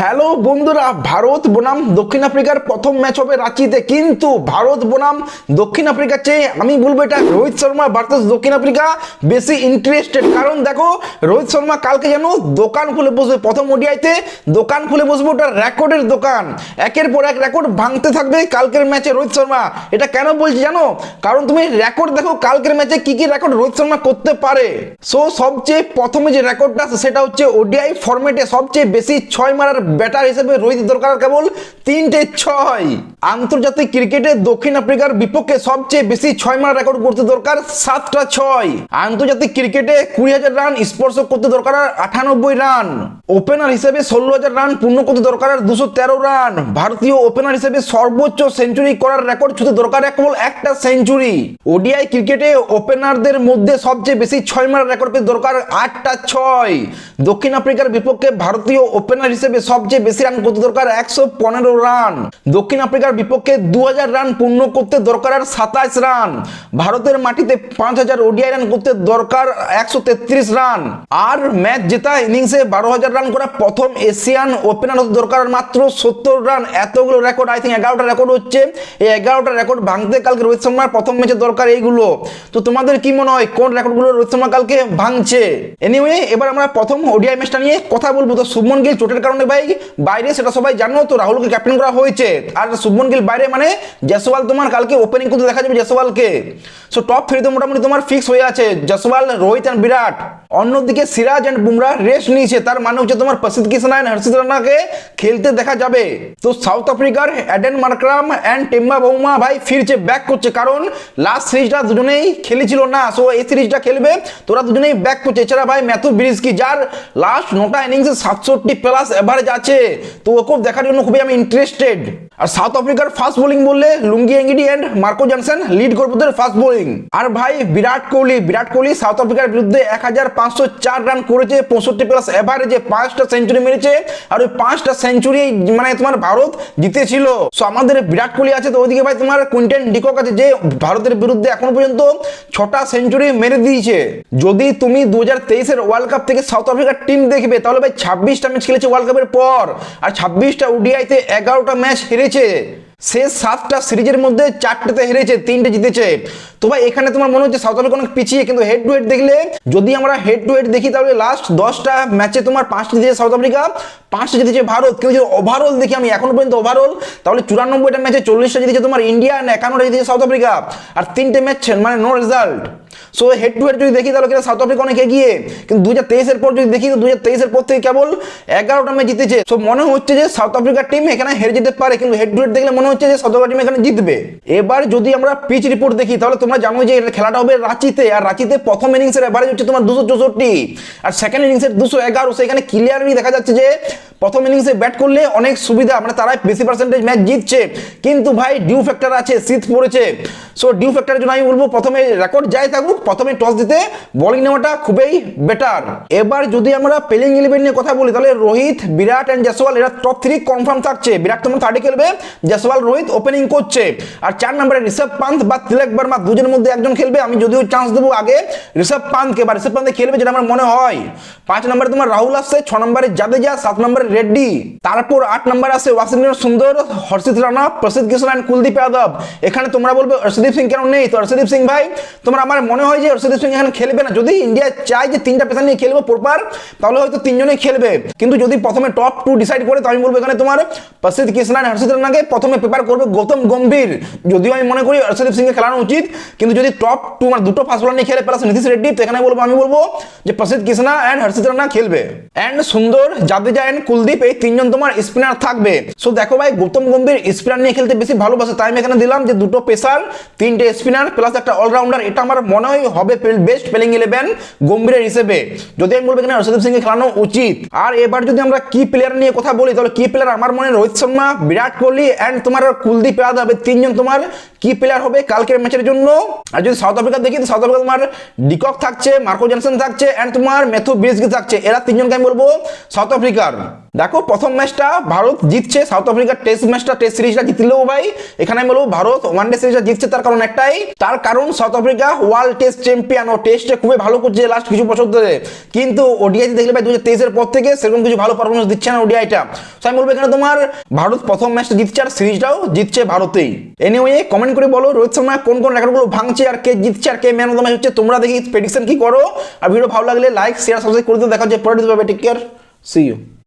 Hello বন্ধুরা, ভারত বনাম দক্ষিণ আফ্রিকার প্রথম ম্যাচ হবে রাঁচিতে। কিন্তু ভারত বনাম দক্ষিণ আফ্রিকার চেয়ে, আমি বলব এটা রোহিত শর্মা ভার্সেস দক্ষিণ আফ্রিকা বেশি ইন্টারেস্টেড কারণ দেখো, রোহিত শর্মা কালকে যেন দোকান খুলে বসবে প্রথম ওডিআইতে। দোকান খুলে বসবে ওটা রেকর্ডের দোকান। একের পর এক রেকর্ড ভাঙতে থাকবে কালকের ম্যাচে রোহিত শর্মা। এটা কেন বলছি জানো? কারণ তুমি রেকর্ড দেখো কালকের ম্যাচে কি কি রেকর্ড রোহিত শর্মা করতে পারে। সো সবচেয়ে প্রথমে যে রেকর্ডটা আছে, সেটা হচ্ছে ওডিআই ফরম্যাটে সবচেয়ে বেশি ছয় মারার ব্যাটার হিসেবে রোহিত দরকার কেবল তিনটে ছয়। আন্তর্জাতিক ক্রিকেটে দক্ষিণ আফ্রিকার বিপক্ষে সবচেয়ে বেশি ছয় মারা রেকর্ড করতে দরকার সাতটা ছয়। আন্তর্জাতিক ক্রিকেটে কুড়ি হাজার রান স্পর্শ করতে দরকার আটানব্বই রান ওপেনার হিসেবে ষোলো হাজার রান পূর্ণ করতে দরকার দুশো তেরো রান ভারতীয় ওপেনার হিসেবে সর্বোচ্চ সেঞ্চুরি করার রেকর্ড ছুতে দরকার কেবল একটা সেঞ্চুরি ওডিআই ক্রিকেটে ওপেনারদের মধ্যে সবচেয়ে বেশি ছয় মারার রেকর্ড পেতে দরকার আটটা ছয়। দক্ষিণ আফ্রিকার বিপক্ষে ভারতীয় ওপেনার হিসেবে সবচেয়ে বেশি রান করতে দরকার একশো পনেরো রান দক্ষিণ আফ্রিকার বিপক্ষে দু হাজার রান পূর্ণ করতে দরকার আর সাতাশ রান ভারতের মাটিতে পাঁচ হাজার ওডিআই রান করতে দরকার একশো তেত্রিশ রান আর ম্যাচ জেতা ইনিংসে বারো হাজার রান করা প্রথম এশিয়ান ওপেনার হতে দরকার মাত্র সত্তর রান এতগুলো রেকর্ড আই থিঙ্ক এগারোটা রেকর্ড হচ্ছে। এই এগারোটা রেকর্ড ভাঙতে কালকে রোহিত শর্মার প্রথম ম্যাচে দরকার এইগুলো। তো তোমাদের কি মনে হয় কোন রেকর্ডগুলো রোহিত শর্মা কালকে ভাঙছে? এনিওয়ে এবার আমরা প্রথম ওডিআই ম্যাচটা নিয়ে কথা বলব। তো শুভমন গিল চোটের কারণে ভাই বাইরে সেটা সবাই জানো তো, রাহুলকে ক্যাপ্টেন করা হয়েছে। আর শুভমন গিল বাইরে মানে জয়সওয়াল তোমার কালকে ওপেনিং করতে দেখা যাবে জয়সওয়ালকে। সো টপ থ্রিতে মোটামুটি তোমার ফিক্স হয়ে আছে। জয়সওয়াল, রোহিত অ্যান্ড বিরাট। অন্যদিকে সিরাজ অ্যান্ড বুমরা রেস্ট নিয়েছে। তার মানে হচ্ছে তোমার প্রসিদ্ধ কিষান অ্যান্ড হর্ষিত রানাকে খেলতে দেখা যাবে। তো সাউথ আফ্রিকার অ্যাডেন মার্ক্রাম অ্যান্ড টেম্বা বৌমা ভাই ফিরছে ব্যাক করছে। কারণ লাস্ট সিরিজটা দুজনেই খেলেছিল না। সো এই সিরিজটা খেলবে, তোরা দুজনেই ব্যাক করছে। এছাড়া ভাই ম্যাথু ব্রিজকি যার লাস্ট নটা ইনিংসে সাতষট্টি প্লাস এভারেজ আছে। তো ওকে দেখার জন্য খুবই আমি ইন্টারেস্টেড আর সাউথ আফ্রিকার ফাস্ট বোলিং বললে Lungi Ngidi and Marco Jansen lead করবে ফাস্ট বোলিং আর ভাই, বিরাট কোহলি বিরাট কোহলি সাউথ আফ্রিকার বিরুদ্ধে এক হাজার পাঁচশো চার রান করেছে, পঁয়ষট্টি প্লাস এভারেজে পাঁচটা সেঞ্চুরি মেরেছে, আর ওই পাঁচটা সেঞ্চুরি মানে তোমার ভারত জিতেছিল। সো আমাদের বিরাট কোহলি আছে, তো ওইদিকে ভাই তোমার কুইন্টেন ডিকক আছে, যে ভারতের বিরুদ্ধে এখনও পর্যন্ত ছটা সেঞ্চুরি মেরে দিয়েছে। যদি তুমি দু হাজার তেইশের ওয়ার্ল্ড কাপ থেকে সাউথ আফ্রিকার টিম দেখবে, তাহলে ভাই ছাব্বিশটা ম্যাচ খেলেছে ওয়ার্ল্ড কাপের পর। আর ছাব্বিশটা ওডিআইতে এগারোটা ম্যাচ হেরেছে। শেষ সাতটা সিরিজের মধ্যে চারটেতে হেরেছে, তিনটে জিতেছে। তো ভাই, এখানে তোমার মনে হচ্ছে সাউথ আফ্রিকা অনেক পিছিয়ে, কিন্তু হেড টু হেড দেখলে, যদি আমরা হেড টু হেড দেখি, তাহলে লাস্ট দশটা ম্যাচে তোমার পাঁচটা জিতেছে সাউথ আফ্রিকা, পাঁচটা জিতেছে ভারত। কিন্তু যদি ওভারঅল দেখি, আমি এখনও পর্যন্ত ওভারঅল তাহলে চুরানব্বইটা ম্যাচে চল্লিশটা জিতেছে তোমার ইন্ডিয়া একান্নটা জিতেছে সাউথ আফ্রিকা। আর তিনটে ম্যাচ মানে no result so head to head যদি দেখি, তাহলে কিন্তু সাউথ আফ্রিকা অনেক এগিয়ে। কিন্তু দু হাজার পর যদি দেখি, তো দু হাজার পর থেকে কেবল এগারোটা ম্যাচ জিতেছে। সো মনে হচ্ছে যে সাউথ আফ্রিকার টিম এখানে হেরে যেতে পারে, কিন্তু হেড টু হেড দেখলে মনে হচ্ছে যে সাউথ আফ্রিকা টিম এখানে জিতবে। এবার যদি আমরা পিচ রিপোর্ট দেখি, তাহলে তোমরা জানো যে খেলাটা হবে রাঁচিতে, আর রাঁচিতে প্রথম ইনিংসের এভারেজ হচ্ছে তোমার দুশো চৌষট্টি। আর সেকেন্ড ইনিংসের দুশো এগারো। সেখানে ক্লিয়ারলি দেখা যাচ্ছে যে প্রথম ইনিংসে ব্যাট করলে অনেক সুবিধা মানে তারাই বেশি পার্সেন্টেজ ম্যাচ জিতছে। কিন্তু ভাই ডিউ ফ্যাক্টর আছে, শীত পড়েছে। সো ডিউ ফ্যাক্টরের জন্য আমি বলব প্রথমে রেকর্ড যাই থাকুক, প্রথমে টস দিতে। বোলিং নেওয়াটা খুবই বেটার এবার যদি আমরা প্লেইং ইলেভেন নিয়ে কথা বলি, তাহলে রোহিত, বিরাট অ্যান্ড জয়সওয়াল এরা টপ থ্রি কনফার্ম থাকছে। বিরাট তোমার থার্ডে খেলবে? জয়সওয়াল রোহিত ওপেনিং করছে। আর চার নম্বরে ঋষভ পান্ত বা তিলক বর্মা দুজনের মধ্যে একজন খেলবে। আমি যদিও চান্স দেবো আগে ঋষভ পান্তকে বা ঋষভ পান্তে খেলবে যেটা আমার মনে হয়। পাঁচ নম্বরে তোমার রাহুল আসছে, ছ নম্বরে জাদেজা, সাত নম্বরে রেড্ডি। তারপর আট নম্বর আছে ওয়াশিংটন সুন্দর, হর্ষিত রানা, প্রসিদ্ধ কিশোর অ্যান্ড কুলদীপ যাদব। এখানে তোমরা বলবে হর্ষদীপ সিং কেন নেই? তো হর্ষদীপ সিং ভাই, তোমার আমার মনে হয় যে হর্ষদীপ সিং এখানে খেলবে না। যদি ইন্ডিয়া চায় যে তিনটা পেশা নিয়ে খেলব প্রপার, তাহলে হয়তো তিনজনেই খেলবে। কিন্তু যদি প্রথমে টপ টু ডিসাইড করে, তো আমি বলব এখানে তোমার প্রসিদ্ধ কৃষ্ণ অ্যান্ড হর্ষিত রানাকে প্রথমে পেপার করবে গৌতম গম্ভীর যদিও আমি মনে করি হর্ষদীপ সিংকে খেলানো উচিত, কিন্তু যদি টপ টু মানে দুটো ফার্স্ট বলার নিয়ে খেলে প্লাস নীতিশ রেড্ডি তো এখানে বলব, আমি বলব যে প্রসিদ্ধ কৃষ্ণা অ্যান্ড হর্ষিত রানা খেলবে। অ্যান্ড সুন্দর জাদেজা অ্যান্ড কুলদীপ এই তিনজন তোমার স্পিনার থাকবে। সো দেখো ভাই গৌতম গম্ভীর স্পিনার নিয়ে খেলতে বেশি ভালোবাসে, তাই আমি এখানে দিলাম যে দুটো পেসার তিনটে স্পিনার প্লাস একটা অলরাউন্ডার এটা আমার মনে হয় হবে বেস্ট প্লেইং ইলেভেন গম্ভীরের হিসেবে। যদি আমি বলব এখানে হর্ষদীপ সিংকে খেলানো উচিত। আর এবার যদি আমরা কি প্লেয়ার নিয়ে কথা বলি, তাহলে কি প্লেয়ার আমার মনে রোহিত শর্মা, বিরাট কোহলি অ্যান্ড তোমার কুলদীপ যাদব এই তিনজন তোমার কি প্লেয়ার হবে কালকের ম্যাচের জন্য। আর যদি সাউথ আফ্রিকা দেখি সাউথ আফ্রিকা তোমার ডিকক থাকছে মার্কো জনসন থাকছে অ্যান্ড তোমার মেথু বিসকি থাকছে। এরা তিনজনকে আমি বলব সাউথ আফ্রিকার দেখো, প্রথম ম্যাচটা ভারত জিতছে সাউথ আফ্রিকার টেস্ট ম্যাচটা, টেস্ট সিরিজটা জিতলেও ভাই। এখানে আমি বলব, ভারত ওয়ান ডে সিরিজটা জিতছে তার কারণ একটাই। তার কারণ south Africa world test champion ও টেস্টে খুবই ভালো করছে লাস্ট কিছু বছর ধরে। কিন্তু ওডিআই দেখলে ভাই দু হাজার পর থেকে সেরকম কিছু ভালো পারফরমেন্স দিচ্ছে না ওডিআইটা তো আমি বলব এখানে তোমার, ভারত প্রথম ম্যাচটা জিতছে আর সিরিজটাও জিতছে ভারতেই। এনিওয়ে কমেন্ট করে বলো, রোহিত শর্মা কোন কোন রেকর্ডগুলো ভাঙছে আর কে জিতছে আর কে ম্যান অফ দ্য ম্যাচ হচ্ছে, তোমরা দেখি প্রেডিকশন কি করো। আর ভিডিও ভালো লাগলে লাইক শেয়ার সাবস্ক্রাইব করে দেখা হচ্ছে পরের টেক কেয়ার সি ইউ